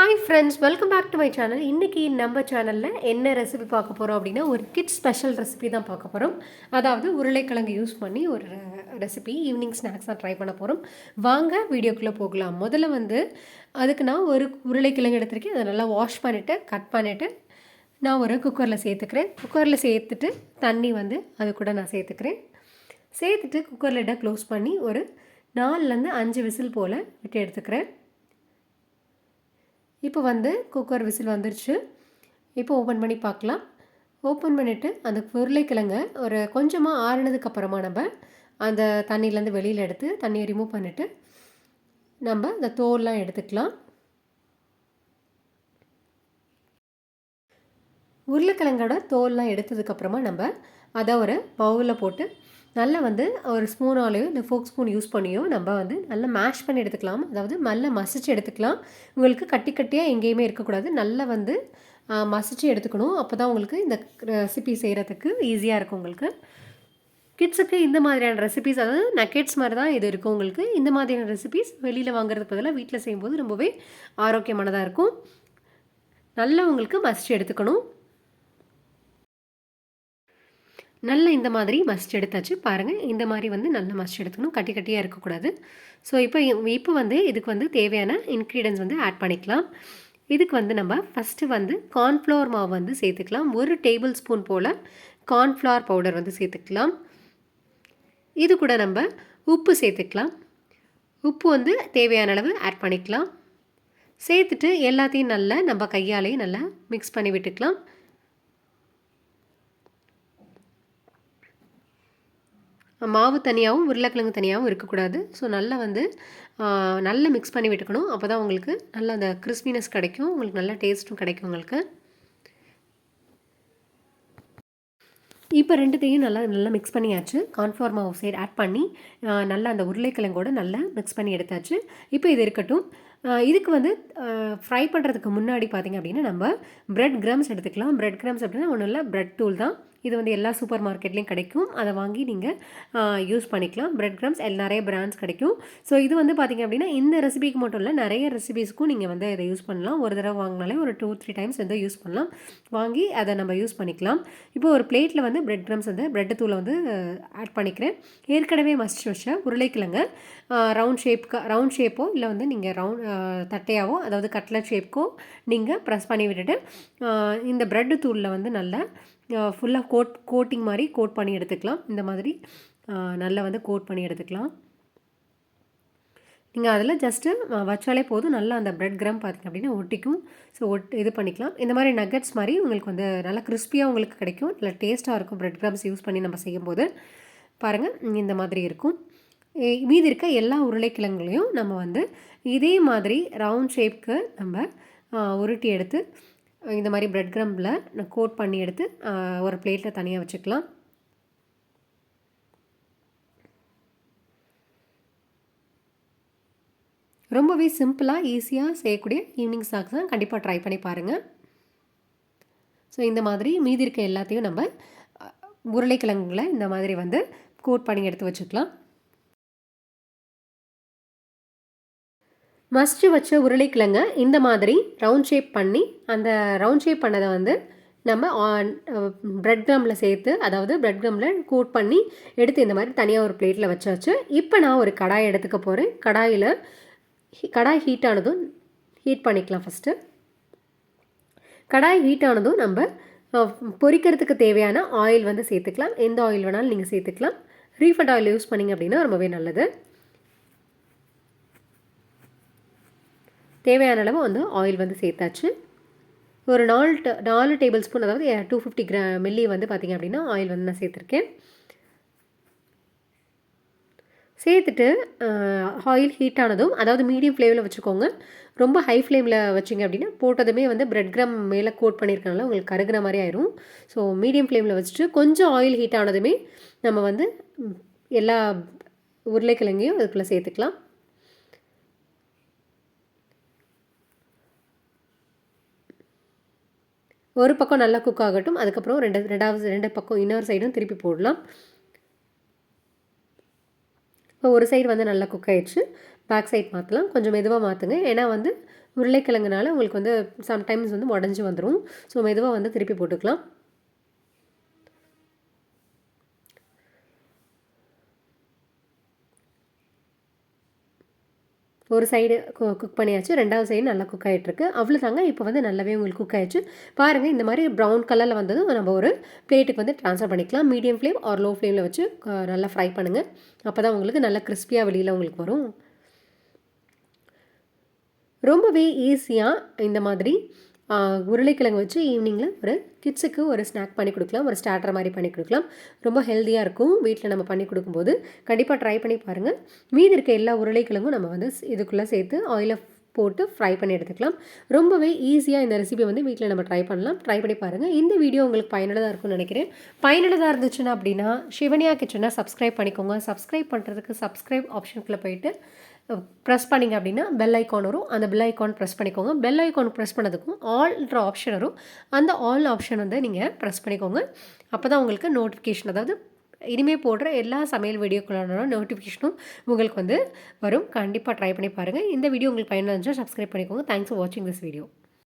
Hi friends welcome back to my channel இன்றைக்கி நம்ம சேனலில் என்ன ரெசிபி பார்க்க போகிறோம் அப்படின்னா ஒரு கிட் ஸ்பெஷல் ரெசிபி தான் பார்க்க போகிறோம் அதாவது உருளைக்கிழங்கு யூஸ் பண்ணி ஒரு ரெசிபி ஈவினிங் ஸ்நாக்ஸ் தான் ட்ரை பண்ண போகிறோம் வாங்க வீடியோக்குள்ளே போகலாம். முதல்ல வந்து அதுக்கு நான் ஒரு உருளைக்கிழங்கு எடுத்திருக்கேன். அதை நல்லா வாஷ் பண்ணிவிட்டு கட் பண்ணிவிட்டு நான் ஒரு குக்கரில் சேர்த்துக்கிறேன். குக்கரில் சேர்த்துட்டு தண்ணி வந்து அது கூட நான் சேர்த்துக்கிறேன். சேர்த்துட்டு குக்கர் லிட்டை க்ளோஸ் பண்ணி ஒரு நாலுலேருந்து அஞ்சு விசில் போல் விட்டு எடுத்துக்கிறேன். இப்போ வந்து குக்கர் விசில் வந்துருச்சு. இப்போ ஓப்பன் பண்ணி பார்க்கலாம். ஓப்பன் பண்ணிவிட்டு அந்த உருளைக்கிழங்க ஒரு கொஞ்சமாக ஆறுனதுக்கப்புறமா நம்ம அந்த தண்ணியிலேருந்து வெளியில் எடுத்து தண்ணியை ரிமூவ் பண்ணிவிட்டு நம்ம அந்த தோல்லாம் எடுத்துக்கலாம். உருளைக்கிழங்கோட தோல்லாம் எடுத்ததுக்கப்புறமா நம்ம அதை ஒரு பவுலில் போட்டு நல்லா வந்து ஒரு ஸ்பூனாலேயோ இல்லை ஃபோக் ஸ்பூன் யூஸ் பண்ணியோ நம்ம வந்து நல்லா மேஷ் பண்ணி எடுத்துக்கலாம். அதாவது நல்லா மசிச்சு எடுத்துக்கலாம். உங்களுக்கு கட்டி கட்டியாக எங்கேயுமே இருக்கக்கூடாது. நல்லா வந்து மசிச்சு எடுத்துக்கணும். அப்போ தான் உங்களுக்கு இந்த ரெசிபி செய்கிறதுக்கு ஈஸியாக இருக்கும் உங்களுக்கு. கிட்ஸுக்கு இந்த மாதிரியான ரெசிபிஸ் அதாவது நக்கெட்ஸ் மாதிரி தான் இது இருக்கும் உங்களுக்கு. இந்த மாதிரியான ரெசிபிஸ் வெளியில் வாங்குறதுக்கு பதிலாக வீட்டில் செய்யும்போது ரொம்பவே ஆரோக்கியமானதாக இருக்கும். நல்லா உங்களுக்கு மசிச்சு எடுத்துக்கணும். நல்ல இந்த மாதிரி மஸ்ட் எடுத்தாச்சு. பாருங்கள் இந்த மாதிரி வந்து நல்ல மஸ்ட் எடுத்துக்கணும். கட்டி கட்டியாக இருக்கக்கூடாது. ஸோ இப்போ இப்போ வந்து இதுக்கு வந்து தேவையான இன்க்ரீடியன்ஸ் வந்து ஆட் பண்ணிக்கலாம். இதுக்கு வந்து நம்ம ஃபஸ்ட்டு வந்து கார்ன்ஃப்ளவர் மாவு வந்து சேர்த்துக்கலாம். ஒரு டேபிள் ஸ்பூன் போல் கார்ன்ஃப்ளவர் பவுடர் வந்து சேர்த்துக்கலாம். இது கூட நம்ம உப்பு சேர்த்துக்கலாம். உப்பு வந்து தேவையான அளவு ஆட் பண்ணிக்கலாம். சேர்த்துட்டு எல்லாத்தையும் நல்லா நம்ம கையாலேயே நல்லா மிக்ஸ் பண்ணி விட்டுக்கலாம். மாவு தனியாகவும் உருளைக்கிழங்கு தனியாகவும் இருக்கக்கூடாது. ஸோ நல்லா வந்து நல்லா மிக்ஸ் பண்ணி விட்டுக்கணும். அப்போ தான் உங்களுக்கு நல்ல அந்த கிறிஸ்பினஸ் கிடைக்கும். உங்களுக்கு நல்ல டேஸ்ட்டும் கிடைக்கும் உங்களுக்கு. இப்போ ரெண்டுத்தையும் நல்லா நல்லா மிக்ஸ் பண்ணியாச்சு. கார்ன்ஃப்ளவர் மாவு சைடு ஆட் பண்ணி நல்லா அந்த உருளைக்கிழங்கோடு நல்லா மிக்ஸ் பண்ணி எடுத்தாச்சு. இப்போ இது இருக்கட்டும். இதுக்கு வந்து ஃப்ரை பண்ணுறதுக்கு முன்னாடி பார்த்திங்க அப்படின்னா நம்ம ப்ரெட் கிரம்ஸ் எடுத்துக்கலாம். ப்ரெட் கிரம்ஸ் அப்படின்னா ஒன்றும் இல்லை ப்ரெட் டூல் தான். இது வந்து எல்லா சூப்பர் மார்க்கெட்லேயும் கிடைக்கும். அதை வாங்கி நீங்கள் யூஸ் பண்ணிக்கலாம். பிரெட் க்ரம்ஸ் நிறைய பிராண்ட்ஸ் கிடைக்கும். ஸோ இது வந்து பார்த்திங்க அப்படின்னா இந்த ரெசிபிக்கு மட்டும் இல்லை நிறைய ரெசிபிஸ்க்கும் நீங்கள் வந்து இதை யூஸ் பண்ணலாம். ஒரு தடவை வாங்கினாலே ஒரு டூ த்ரீ டைம்ஸ் வந்து யூஸ் பண்ணலாம். வாங்கி அதை நம்ம யூஸ் பண்ணிக்கலாம். இப்போ ஒரு பிளேட்டில் வந்து பிரெட் க்ரம்ஸ் வந்து பிரெட் தூளை வந்து ஆட் பண்ணிக்கிறேன். ஏற்கனவே மஸ்ட் வச்ச உருளைக்கிழங்க ரவுண்ட் ஷேப்க்கு ரவுண்ட் ஷேப்போ இல்லை வந்து நீங்கள் ரவுண்ட் தட்டையாவோ அதாவது கட்லட் ஷேப்க்கோ நீங்கள் ப்ரெஸ் பண்ணி விட்டுட்டு இந்த பிரெட் தூளில் வந்து நல்லா ஃபுல்லாக கோட் கோட்டிங் மாதிரி கோட் பண்ணி எடுத்துக்கலாம். இந்த மாதிரி நல்லா வந்து கோட் பண்ணி எடுத்துக்கலாம். நீங்கள் அதில் ஜஸ்ட்டு வச்சாலே போதும். நல்லா அந்த ப்ரெட் கிரம் பார்த்திங்க அப்படின்னா ஒட்டிக்கும். ஸோ ஒட் இது பண்ணிக்கலாம். இந்த மாதிரி நக்கட்ஸ் மாதிரி உங்களுக்கு வந்து நல்லா கிறிஸ்பியாக உங்களுக்கு கிடைக்கும். நல்லா டேஸ்ட்டாக இருக்கும் ப்ரெட் கிரம்ஸ் யூஸ் பண்ணி நம்ம செய்யும்போது. பாருங்கள் இந்த மாதிரி இருக்கும். மீதி இருக்க எல்லா உருளைக்கிழங்குலையும் நம்ம வந்து இதே மாதிரி ரவுண்ட் ஷேப்க்கு நம்ம உருட்டி எடுத்து இந்த மாதிரி ப்ரெட் க்ரம்பில் நான் கோட் பண்ணி எடுத்து ஒரு பிளேட்டில் தனியாக வச்சுக்கலாம். ரொம்பவே சிம்பிளாக ஈஸியாக செய்யக்கூடிய ஈவினிங் ஸ்நாக்ஸ் தான் கண்டிப்பாக ட்ரை பண்ணி பாருங்கள் ஸோ இந்த மாதிரி மீதி இருக்க எல்லாத்தையும் நம்ம உருளைக்கிழங்குகளை இந்த மாதிரி வந்து கோட் பண்ணி எடுத்து வச்சுக்கலாம். மஸ்ட்டு வச்ச உருளைக்கிழங்க இந்த மாதிரி ரவுண்ட் ஷேப் பண்ணி அந்த ரவுண்ட் ஷேப் பண்ணதை வந்து நம்ம ப்ரெட் க்ரம்மில் சேர்த்து அதாவது ப்ரெட் க்ரம்மில் கோட் பண்ணி எடுத்து இந்த மாதிரி தனியாக ஒரு பிளேட்டில் வச்சாச்சு. இப்போ நான் ஒரு கடாய் எடுத்துக்க போகிறேன் கடாயில் கடாய் ஹீட் ஆனதும் ஹீட் பண்ணிக்கலாம் ஃபஸ்ட்டு கடாய் ஹீட் ஆனதும் நம்ம பொரிக்கிறதுக்கு தேவையான ஆயில் வந்து சேர்த்துக்கலாம். எந்த ஆயில் வேணாலும் நீங்கள் சேர்த்துக்கலாம். ரீஃபண்ட் ஆயில் யூஸ் பண்ணிங்க அப்படின்னா ரொம்பவே நல்லது. தேவையான அளவு வந்து ஆயில் வந்து சேர்த்தாச்சு. ஒரு நாலு நாலு டேபிள் ஸ்பூன் அதாவது டூ ஃபிஃப்டி கிரா மில்லி வந்து பார்த்திங்க அப்படின்னா ஆயில் வந்து நான் சேர்த்துருக்கேன். சேர்த்துட்டு ஆயில் ஹீட் ஆனதும் அதாவது மீடியம் ஃப்ளேமில் வச்சுக்கோங்க. ரொம்ப ஹை ஃப்ளேமில் வச்சிங்க அப்படின்னா போட்டதுமே வந்து பிரெட் கிராம் மேலே கோட் பண்ணியிருக்கனால உங்களுக்கு கருகிற மாதிரி ஆயிரும். ஸோ மீடியம் ஃப்ளேமில் வச்சுட்டு கொஞ்சம் ஆயில் ஹீட் ஆனதுமே நம்ம வந்து எல்லா உருளைக்கிழங்கையும் அதுக்குள்ளே சேர்த்துக்கலாம். ஒரு பக்கம் நல்லா குக் ஆகட்டும் அதுக்கப்புறம் ரெண்டு ரெண்டாவது ரெண்டு பக்கம் இன்னொரு சைடும் திருப்பி போடலாம். இப்போ ஒரு சைடு வந்து நல்லா குக் ஆயிடுச்சு. பேக் சைட் மாற்றலாம் கொஞ்சம் மெதுவாக மாற்றுங்க ஏன்னா வந்து உருளைக்கிழங்குனால உங்களுக்கு வந்து சம்டைம்ஸ் வந்து உடஞ்சி வந்துடும் ஸோ மெதுவாக வந்து திருப்பி போட்டுக்கலாம். ஒரு சைடு குக் பண்ணியாச்சு. ரெண்டாவது சைடு நல்லா குக் ஆகிட்டுருக்கு அவ்வளோதாங்க இப்போ வந்து நல்லாவே உங்களுக்கு குக் ஆகிடுச்சு பாருங்கள் இந்த மாதிரி ப்ரௌன் கலரில் வந்ததும் நம்ம ஒரு பிளேட்டுக்கு வந்து ட்ரான்ஸ்ஃபர் பண்ணிக்கலாம். மீடியம் ஃப்ளேம் ஆர் லோ ஃப்ளேமில் வச்சு நல்லா ஃப்ரை பண்ணுங்கள் அப்போ தான் உங்களுக்கு நல்லா கிறிஸ்பியாக வெளியில் உங்களுக்கு வரும். ரொம்பவே ஈஸியாக இந்த மாதிரி உருளைக்கிழங்கு வச்சு ஈவினிங்கில் ஒரு கிட்ஸுக்கு ஒரு ஸ்நாக் பண்ணி கொடுக்கலாம். ஒரு ஸ்டார்டர் மாதிரி பண்ணி கொடுக்கலாம். ரொம்ப ஹெல்த்தியாக இருக்கும். வீட்டில் நம்ம பண்ணி கொடுக்கும்போது கண்டிப்பாக ட்ரை பண்ணி பாருங்கள் மீதி இருக்க எல்லா உருளைக்கிழங்கும் நம்ம வந்து இதுக்குள்ளே சேர்த்து ஆயிலை போட்டு ஃப்ரை பண்ணி எடுத்துக்கலாம். ரொம்பவே ஈஸியாக இந்த ரெசிபி வந்து வீட்டில் நம்ம ட்ரை பண்ணலாம். ட்ரை பண்ணி பாருங்கள் இந்த வீடியோ உங்களுக்கு பயனுள்ளதாக இருக்கும்னு நினைக்கிறேன். பயனுள்ளதாக இருந்துச்சுன்னா அப்படின்னா சிவனியா கிச்சனை சப்ஸ்கிரைப் பண்ணிக்கோங்க. சப்ஸ்கிரைப் பண்ணுறதுக்கு சப்ஸ்கிரைப் ஆப்ஷனுக்குள்ளே போயிட்டு ப்ரெஸ் பண்ணிங்க அப்படின்னா பெல் ஐக்கான் வரும். அந்த பெல் ஐக்கான் ப்ரெஸ் பண்ணிக்கோங்க. பெல் ஐக்கான் ப்ரெஸ் பண்ணதுக்கும் ஆல்ன்ற ஆப்ஷன் வரும். அந்த ஆல் ஆப்ஷன் வந்து நீங்கள் ப்ரெஸ் பண்ணிக்கோங்க. அப்போ தான் உங்களுக்கு நோட்டிஃபிகேஷன் அதாவது இனிமேல் போடுற எல்லா சமையல் வீடியோக்குள்ளான நோட்டிஃபிகேஷனும் உங்களுக்கு வந்து வரும். கண்டிப்பாக ட்ரை பண்ணி பாருங்கள் இந்த வீடியோ உங்களுக்கு பயனுள்ள சப்ஸ்கிரைப் பண்ணிக்கோங்க. தேங்க்ஸ் ஃபார் வாட்சிங் திஸ் வீடியோ